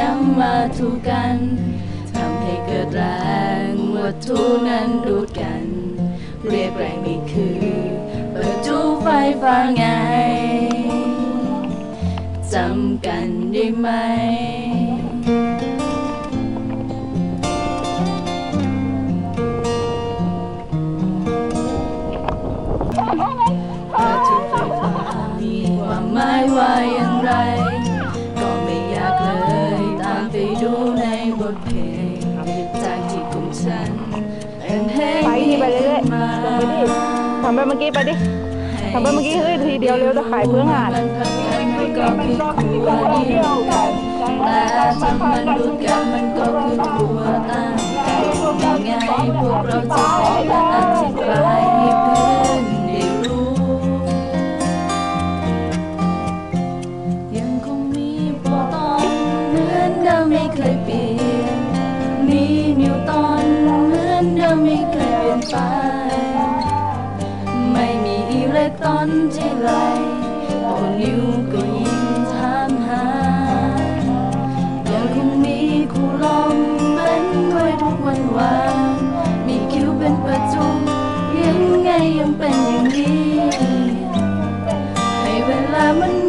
นำมาถูกกันทำให้เกิดแรงวัตถุนั้นดูดกัน เรียกแรงนี้คือประจุไฟฟ้าไงจำกันได้ไหม ดูในบทเพลงจากจิตของฉันเป็นเพลงไปทีไปเรื่อยๆมาลงไปดิทำไปเมื่อกี้ไปดิทำไปเมื่อกี้เฮ้ยทีเดียวเร็วจะขายเพื่องานมันก็คือครัวเดียวกันแต่ถ้ามันรู้กันมันก็คือตัวตั้งกันยังไงพวกเราจะ ดิมไม่เคยเปลี่ยน มีนิวตอนเหมือนเดิมไม่เคยเปลี่ยนไป ไม่มีอิเล็กตรอนที่ไรโอนิวก็ยิ่งถามหายังคงมีคู่ลอมเป็นด้วยทุกวันวานมีคิวเป็นประจุยังไงยังเป็นอย่างนี้ ให้เวลามัน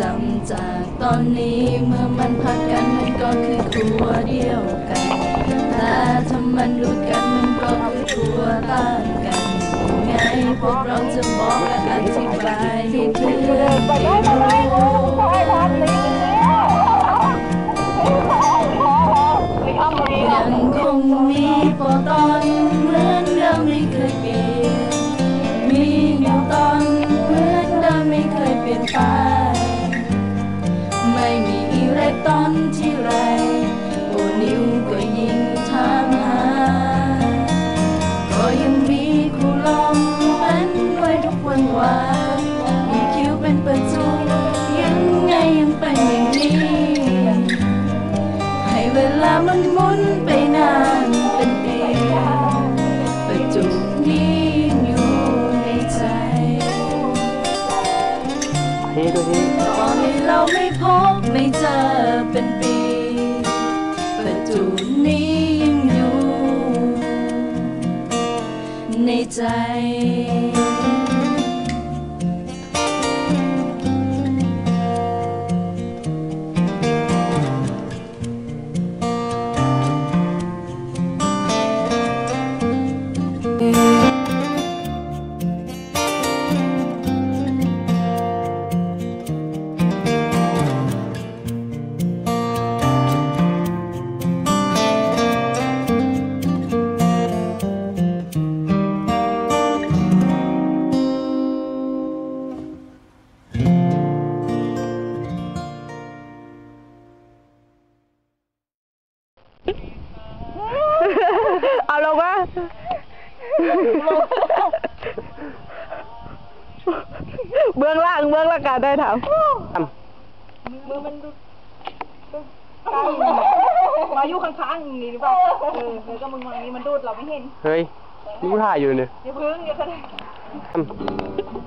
จำจากตอนนี้เมื่อมันพักกันมันก็คือครัวเดียวกัน แต่ถ้ามันดูดกันมันก็คือครัวต่างกันไงพวกเราจะบอกและอธิบายให้เพื่อนได้รู้ยังคงมีปตอนเหมือนเดิมไม่เคยเปลี่ยนมีนิวตอนเหมือนเดิมไม่เคยเปลี่ยนไป จุนี้ยังอยู่ในใจทีด้วยทีต่อให้เราไม่พบไม่เจอเป็นปีประจุนี้ยังอยู่ในใจ เอาลงวะเบื้องล่างเบื้องล่างการได้ถามมือมันดูใมาอยู่ข้างๆนี่หรือเปล่าเออแล้วก็มึงมองนี้มันดูดเราไม่เห็น เฮ้ยรู้ท่าอยู่เนี่ยอย่าพึ่งอย่าแสด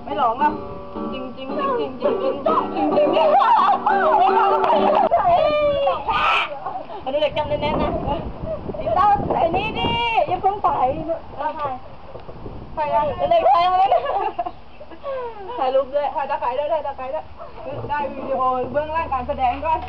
ไม่หลงหรอกจริงจริงจริงจริงจริงจริงจริง นนี้เด็กจำแน่ๆนะดิต้าไอ้นี่ดิอย่าเพิ่งไปเราถ่ายถ่ายอะไรถ่ายอะไรถ่ายรูปด้วยถ่ายตะไคร้ด้วยถ่ายตะไคร้ด้วยได้วิดีโอเบื้องล่างการแสดงก่อน